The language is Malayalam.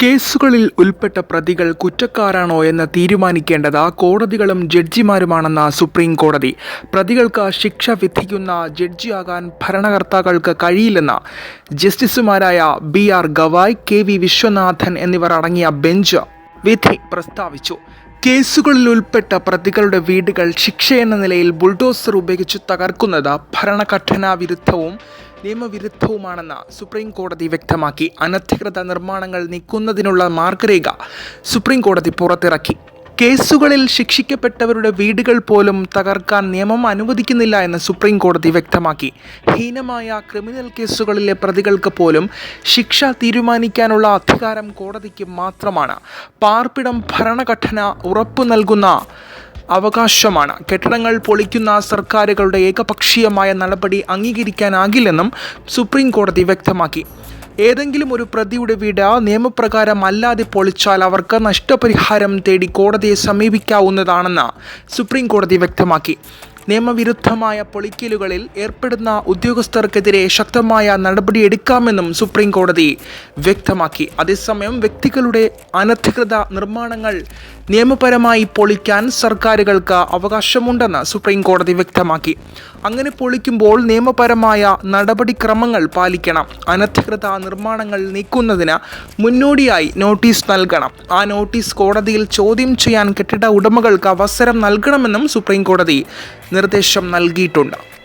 കേസുകളിൽ ഉൾപ്പെട്ട പ്രതികൾ കുറ്റക്കാരാണോ എന്ന് തീരുമാനിക്കേണ്ടത് കോടതികളും ജഡ്ജിമാരുമാണെന്ന സുപ്രീം കോടതി. പ്രതികൾക്ക് ശിക്ഷ വിധിക്കുന്ന ജഡ്ജിയാകാൻ ഭരണകർത്താക്കൾക്ക് കഴിയില്ലെന്ന് ജസ്റ്റിസുമാരായ B R Gavai K V Viswanathan എന്നിവർ അടങ്ങിയ ബെഞ്ച് വിധി പ്രസ്താവിച്ചു. കേസുകളിൽ ഉൾപ്പെട്ട പ്രതികളുടെ വീടുകൾ ശിക്ഷയെന്ന നിലയിൽ ബുൾഡോസർ ഉപയോഗിച്ച് തകർക്കുന്നത് ഭരണഘടനാ വിരുദ്ധവും നിയമവിരുദ്ധവുമാണെന്ന് സുപ്രീം കോടതി വ്യക്തമാക്കി അനധികൃത നിർമ്മാണങ്ങൾ നീക്കുന്നതിനുള്ള മാർഗരേഖ സുപ്രീം കോടതി പുറത്തിറക്കി. കേസുകളിൽ ശിക്ഷിക്കപ്പെട്ടവരുടെ വീടുകൾ പോലും തകർക്കാൻ നിയമം അനുവദിക്കുന്നില്ല എന്ന് സുപ്രീം കോടതി വ്യക്തമാക്കി. ഹീനമായ ക്രിമിനൽ കേസുകളിലെ പ്രതികൾക്ക് പോലും ശിക്ഷ തീരുമാനിക്കാനുള്ള അധികാരം കോടതിക്ക് മാത്രമാണ്. പാർപ്പിടം ഭരണഘടന ഉറപ്പു നൽകുന്ന അവകാശമാണ്. കെട്ടിടങ്ങൾ പൊളിക്കുന്ന സർക്കാരുകളുടെ ഏകപക്ഷീയമായ നടപടി അംഗീകരിക്കാനാകില്ലെന്നും സുപ്രീം കോടതി വ്യക്തമാക്കി. ഏതെങ്കിലും ഒരു പ്രതിയുടെ വീട് നിയമപ്രകാരം അല്ലാതെ പൊളിച്ചാൽ അവർക്ക് നഷ്ടപരിഹാരം തേടി കോടതിയെ സമീപിക്കാവുന്നതാണെന്ന് സുപ്രീം കോടതി വ്യക്തമാക്കി. നിയമവിരുദ്ധമായ പൊളിക്കലുകളിൽ ഏർപ്പെടുന്ന ഉദ്യോഗസ്ഥർക്കെതിരെ ശക്തമായ നടപടിയെടുക്കാമെന്നും സുപ്രീം കോടതി വ്യക്തമാക്കി. അതേസമയം വ്യക്തികളുടെ അനധികൃത നിർമ്മാണങ്ങൾ നിയമപരമായി പൊളിക്കാൻ സർക്കാരുകൾക്ക് അവകാശമുണ്ടെന്ന് സുപ്രീം കോടതി വ്യക്തമാക്കി. അങ്ങനെ പൊളിക്കുമ്പോൾ നിയമപരമായ നടപടിക്രമങ്ങൾ പാലിക്കണം. അനധികൃത നിർമ്മാണങ്ങൾ നീക്കുന്നതിന് മുന്നോടിയായി നോട്ടീസ് നൽകണം. ആ നോട്ടീസ് കോടതിയിൽ ചോദ്യം ചെയ്യാൻ കെട്ടിട ഉടമകൾക്ക് അവസരം നൽകണമെന്നും സുപ്രീം കോടതി നിർദ്ദേശം നൽകിയിട്ടുണ്ട്.